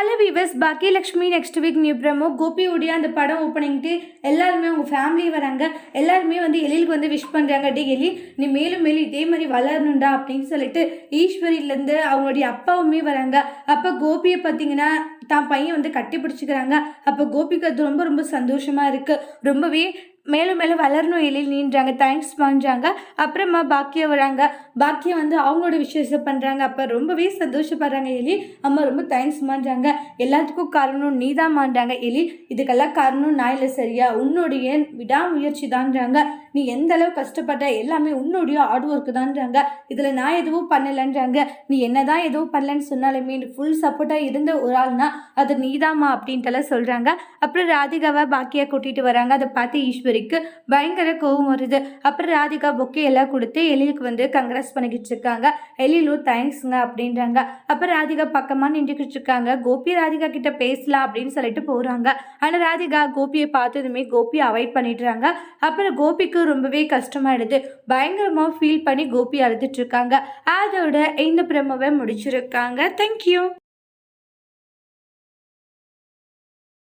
Hello viewers Baakiyalakshmi next week new promo கோபியுடைய அந்த படம் ஓப்பனிங்ட்டு எல்லாருமே அவங்க ஃபேமிலி வராங்க. எல்லாருமே வந்து எழிலுக்கு வந்து விஷ் பண்ணுறாங்க டே எலி நீ மேலும் மேலும் இதே மாதிரி வளரணும்டா அப்படின்னு சொல்லிட்டு ஈஸ்வரியிலேருந்து அவங்களுடைய அப்பாவுமே வராங்க. அப்போ கோபியை பார்த்தீங்கன்னா தான் பையன் வந்து கட்டி பிடிச்சிக்கிறாங்க அப்போ கோபிக்கு அது ரொம்ப ரொம்ப சந்தோஷமாக இருக்குது ரொம்பவே மேலும் மேலும் வளரணும் எழில் நீன்றாங்க தேங்க்ஸ் பண்ணுறாங்க அப்புறமா பாக்கியம் வராங்க. பாக்கியம் வந்து அவங்களோட விஷயத்தை பண்ணுறாங்க அப்போ ரொம்பவே சந்தோஷப்படுறாங்க எழில். அம்மா ரொம்ப தேங்க்ஸ் பண்ணுறாங்க எல்லாத்துக்கும் காரணம் நீ தான் மாண்டாங்க எழில். இதுக்கெல்லாம் காரணம் நான் இல்லை சரியா? உன்னுடைய விடாமுயற்சி தான்றாங்க. நீ எந்த அளவு கஷ்டப்பட்ட எல்லாமே உன்னுடைய ஹார்ட் ஒர்க்கு தான்றாங்க. இதில் நான் எதுவும் பண்ணலைன்றாங்க. நீ என்னதான் எதுவும் பண்ணலன்னு சொன்னாலுமே நீ ஃபுல் சப்போர்ட்டாக இருந்த ஒரு ஆள்னா அது நீதாம்மா அப்படின்ட்டுலாம் சொல்கிறாங்க அப்புறம் ராதிகாவை பாக்கியா கூட்டிகிட்டு வராங்க. அதை பார்த்து ஈஸ்வரி ஈஸ்வரிக்கு பயங்கர கோவம் வருது. அப்புறம் ராதிகா பொக்கே எல்லாம் கொடுத்து எழிலுக்கு வந்து கங்க்ராஸ் பண்ணிக்கிட்டு இருக்காங்க. எழிலும் தேங்க்ஸுங்க அப்படின்றாங்க. அப்புறம் ராதிகா பக்கமாக நின்றுக்கிட்டு இருக்காங்க. கோபி ராதிகா கிட்ட பேசலாம் அப்படின்னு சொல்லிட்டு போகிறாங்க ஆனால் ராதிகா கோபியை பார்த்ததுமே கோபியை அவாய்ட் பண்ணிடுறாங்க. அப்புறம் கோபிக்கு ரொம்பவே கஷ்டமாயிடுது. பயங்கரமாக ஃபீல் பண்ணி கோபி அழுதுட்டு இருக்காங்க. அதோட இந்த பிரமவை முடிச்சிருக்காங்க. தேங்க்யூ